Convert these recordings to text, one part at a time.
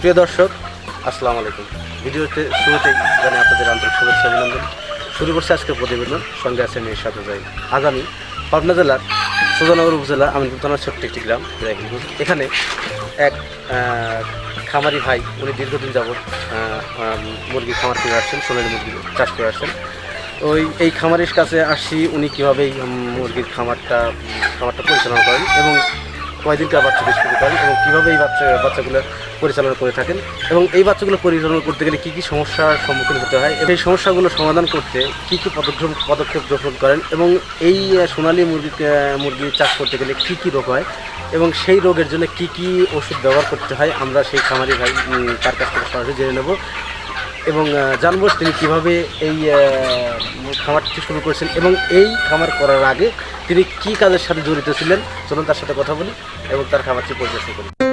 প্রিয় দর্শক, আসসালামু আলাইকুম। ভিডিওতে শুরুতেই জানি আপনাদের আন্তরিক শুভেচ্ছা অভিনন্দন। শুরু করছে আজকের প্রতিবেদন, সঙ্গে আছেন এর সাথে যাই। আগামী পাবনা জেলার সুজানগর উপজেলা আমিনপুর থানার ছোট্ট একটি গ্রাম এখানে এক খামারি ভাই, উনি দীর্ঘদিন যাবৎ মুরগি খামার করে আসছেন, সোনালি মুরগি চাষ করে আসছেন। ওই, এই খামারের কাছে আসি উনি কীভাবে এই মুরগির খামারটা খামারটা পরিচালনা করেন এবং কয়দিনকার বাচ্চা বেশ শুরু করেন এবং কীভাবে এই বাচ্চা, বাচ্চাগুলো পরিচালনা করে থাকেন, এবং এই বাচ্চাগুলো পরিচালনা করতে গেলে কী কী সমস্যার সম্মুখীন হতে হয়, এবং এই সমস্যাগুলো সমাধান করতে কী কী পদক্ষেপ পদক্ষেপ গ্রহণ করেন, এবং এই সোনালী মুরগি মুরগি চাষ করতে গেলে কী কী রোগ হয়, এবং সেই রোগের জন্য কী কী ওষুধ ব্যবহার করতে হয়, আমরা সেই খামারি ভাই তার কাছ থেকে সরাসরি জেনে নেব। এবং জানব তিনি কীভাবে এই খামারটি শুরু করেছেন এবং এই খামার করার আগে তিনি কি কাজের সাথে জড়িত ছিলেন? চলুন তার সাথে কথা বলি এবং তার খামারটি পরিদর্শন করি।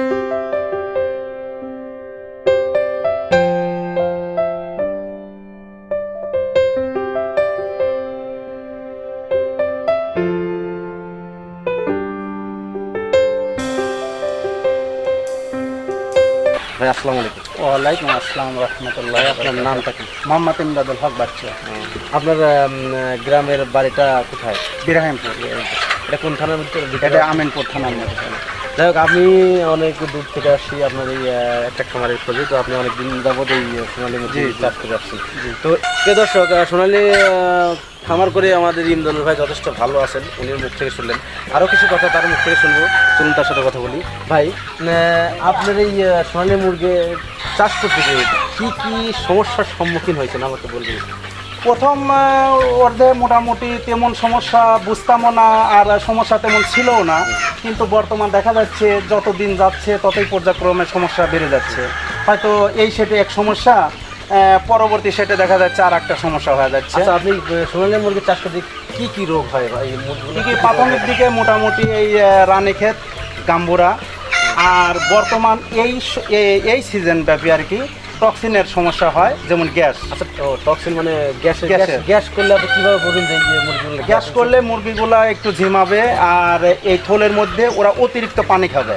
ভাই আসসালামু আলাইকুম। ওয়ালাইকুম আসসালাম রহমতুল্লাহ আপনার নামটা কি? মোহাম্মদ ইমদাদুল হক বাচ্চা। আপনার গ্রামের বাড়িটা কোথায়? বিরাহিমপুর। এটা কোন থানার ভিতরে? এটা আমিনপুর থানার মধ্যে। যাই হোক আমি অনেক দূর থেকে আসছি আপনার এই একটা খামারের খোঁজে তো আপনি অনেক দিন যাবত এই সোনালী মুরগি চাষ করে আসছেন। তো প্রিয় দর্শক সোনালি খামার করে আমাদের ইমদানুর ভাই যথেষ্ট ভালো আছেন উনি মুখ থেকে শুনলেন। আরও কিছু কথা তার মুখ থেকে শুনব চলুন তার সাথে কথা বলি। ভাই আপনার এই সোনালি সোনালী মুরগি চাষ করতে গিয়ে কী কী সমস্যার সম্মুখীন হয়েছেন? আমাকে বলবেন। প্রথম অর্ধে মোটামুটি তেমন সমস্যা বুঝতামও না আর সমস্যা তেমন ছিলও না। কিন্তু বর্তমান দেখা যাচ্ছে যত দিন যাচ্ছে ততই পর্যায়ক্রমে সমস্যা বেড়ে যাচ্ছে। হয়তো এই সেটে এক সমস্যা পরবর্তী সেটে দেখা যাচ্ছে আর একটা সমস্যা হয়ে যাচ্ছে। আচ্ছা আপনি সোনালী মুরগি চাষ করতে কী কী রোগ হয় ভাই কি প্রাথমিক দিকে মোটামুটি এই রানীক্ষেত গাম্বুরা। আর বর্তমান এই এই সিজন ব্যাপী আর কি টক্সিনের সমস্যা হয় যেমন গ্যাস। আচ্ছা টক্সিন মানে গ্যাস গ্যাস গ্যাসের। গ্যাস করলে আপনি কীভাবে বলুন যে মুরগিগুলো গ্যাস করলে মুরগিগুলা একটু ঝিমাবে আর এই থলের মধ্যে ওরা অতিরিক্ত পানি খাবে।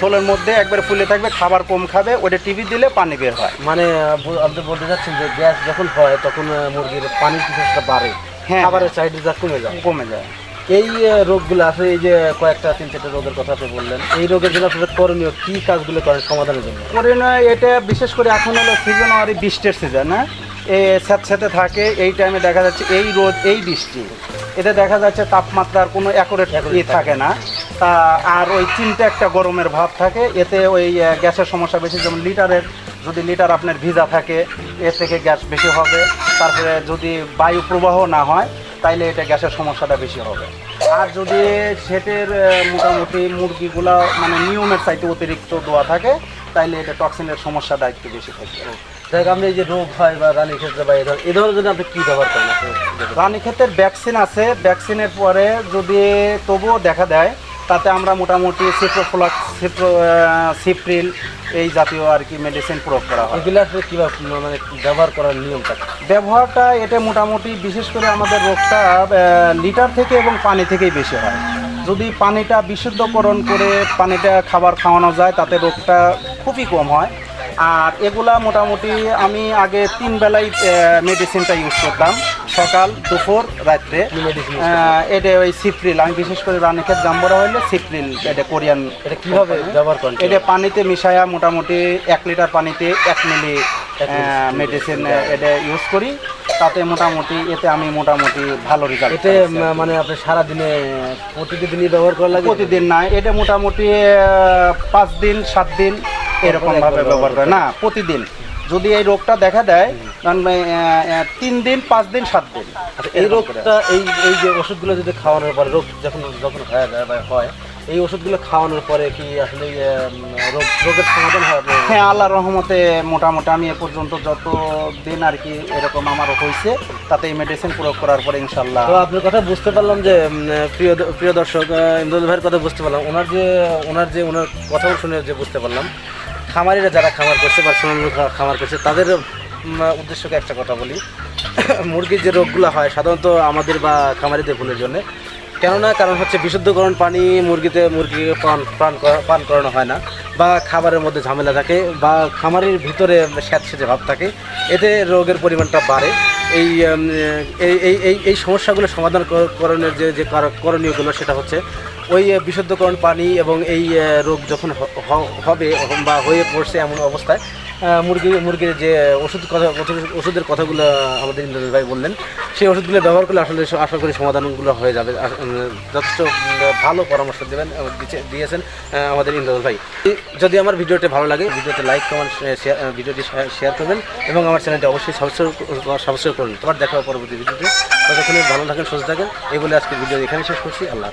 থলের মধ্যে একবার ফুলে থাকবে খাবার কম খাবে ওটা টিভি দিলে পানি বের হয়। মানে আপনি বলতে চাচ্ছেন যে গ্যাস যখন হয় তখন মুরগির পানির কিছুটা বাড়ে। হ্যাঁ। খাবারের চাহিদা কমে যায়। কমে যায়। এই রোগগুলো আছে এই যে কয়েকটা তিন চারটা রোগের কথা আপনি বললেন এই রোগের জন্য আপনাদের করণীয় কী কাজগুলো করেন সমাধানের জন্য? করে নয় এটা বিশেষ করে এখন হলো সিজনারি বৃষ্টির সিজন হ্যাঁ? এ স্যাঁতস্যাঁতে থাকে এই টাইমে দেখা যাচ্ছে এই রোদ এই বৃষ্টি। এতে দেখা যাচ্ছে তাপমাত্রার কোনো অ্যাকোরেট ই থাকে না। তা আর ওই চিনটা একটা গরমের ভাব থাকে এতে ওই গ্যাসের সমস্যা বেশি যেমন লিটারের যদি লিটার আপনার ভিজা থাকে এর থেকে গ্যাস বেশি হবে। তারপরে যদি বায়ু প্রবাহ না হয় তাইলে এটা গ্যাসের সমস্যাটা বেশি হবে। আর যদি সেটের মোটামুটি মুরগিগুলো মানে নিয়মের চাইতে অতিরিক্ত দোয়া থাকে তাইলে এটা টক্সিনের সমস্যাটা একটু বেশি থাকে। দেখ আপনি এই যে রোগ হয় বা রানী ক্ষেত্রে বা এ ধরনের জন্য আপনি কী ব্যবহার করেন রানী। রানীক্ষেতের ভ্যাকসিন আছে। ভ্যাকসিনের পরে যদি তবুও দেখা দেয় তাতে আমরা মোটামুটি সিপ্রোফ্লাক্স সিপ্রো সিপ্রিল এই জাতীয় আর কি মেডিসিন প্রয়োগ করা হয়। এগুলো আসলে কীভাবে মানে ব্যবহার করার নিয়মটা? ব্যবহারটা এটা মোটামুটি বিশেষ করে আমাদের রোগটা লিটার থেকে এবং পানি থেকেই বেশি হয়। যদি পানিটা বিশুদ্ধকরণ করে পানিটা খাবার খাওয়ানো যায় তাতে রোগটা খুবই কম হয়। আর এগুলা মোটামুটি আমি আগে তিন বেলায় মেডিসিনটা ইউজ করতাম। সকাল দুপুর রাত্রে। এটা ওই সিপ্রিল আমি বিশেষ করে রানীক্ষেত জাম্বরা হইলে সিপ্রিল এটা কোরিয়ান এটা কীভাবে ব্যবহার করেন? এটা পানিতে মিশায়া মোটামুটি এক লিটার পানিতে এক মিলি মেডিসিন এটা ইউজ করি। তাতে মোটামুটি এতে আমি মোটামুটি ভালো রেজাল্ট এতে মানে আপনি সারাদিনে প্রতিদিনই ব্যবহার করা লাগে? প্রতিদিন না এটা মোটামুটি পাঁচ দিন সাত দিন এরকমভাবে ব্যবহার করে। না প্রতিদিন। যদি এই রোগটা দেখা দেয় তিন দিন পাঁচ দিন সাত দিন। আচ্ছা, এই রোগটা এই এই যে ওষুধগুলো যদি খাওয়ানোর পরে রোগ যখন যখন হয়ে যায় বা হয় এই ওষুধগুলো খাওয়ানোর পরে কি আসলে রোগ রোগের সমাধান হয়? হ্যাঁ আল্লাহ রহমতে মোটামুটি আমি এ পর্যন্ত যত দিন আর কি এরকম আমার হয়েছে তাতে এই মেডিসিন প্রয়োগ করার পরে ইনশাল্লাহ তো আপনার কথা বুঝতে পারলাম যে প্রিয় প্রিয় দর্শক আহ, ভাইয়ের কথা বুঝতে পারলাম। ওনার যে ওনার যে ওনার কথা শুনে যে বুঝতে পারলাম। খামারিরা যারা খামার করছে বা সোনালু খামার করছে তাদের উদ্দেশ্যকে একটা কথা বলি। মুরগির যে রোগগুলো হয়, সাধারণত আমাদের বা খামারিদের ভুলের জন্য। কেননা, কারণ হচ্ছে বিশুদ্ধকরণ পানি মুরগিতে মুরগিকে পান পান পান করানো হয় না। বা খাবারের মধ্যে ঝামেলা থাকে, বা খামারের ভিতরে স্যাঁতস্যাঁতে ভাব থাকে। এতে রোগের পরিমাণটা বাড়ে। এই এই এই এই সমস্যাগুলো সমাধান করণের যে যে কার- করণীয়গুলো সেটা হচ্ছে, ওই বিশুদ্ধকরণ পানি এবং এই রোগ যখন হবে বা হয়ে পড়ছে এমন অবস্থায় মুরগি, মুরগির যে ওষুধ কথা, ওষুধ- ওষুধের কথাগুলো আমাদের ইন্দ্রজিৎ ভাই বললেন, সেই ওষুধগুলো ব্যবহার করলে আসলে আশা করি সমাধানগুলো হয়ে যাবে। যথেষ্ট ভালো পরামর্শ দেবেন দিয়েছেন আমাদের ইন্দ্রজিৎ ভাই। যদি আমার ভিডিওটি ভালো লাগে, ভিডিওতে লাইক, কমেন্ট শেয়ার ভিডিওটি শেয়ার করবেন এবং আমার চ্যানেলটি অবশ্যই সাবস্ক্রাইব সাবস্ক্রাইব করুন। তোমার দেখা পরবর্তী ভিডিওতে। ততক্ষণে ভালো থাকেন, সুস্থ থাকেন। এই বলে আজকে ভিডিও এখানে শেষ করছি। আল্লাহ।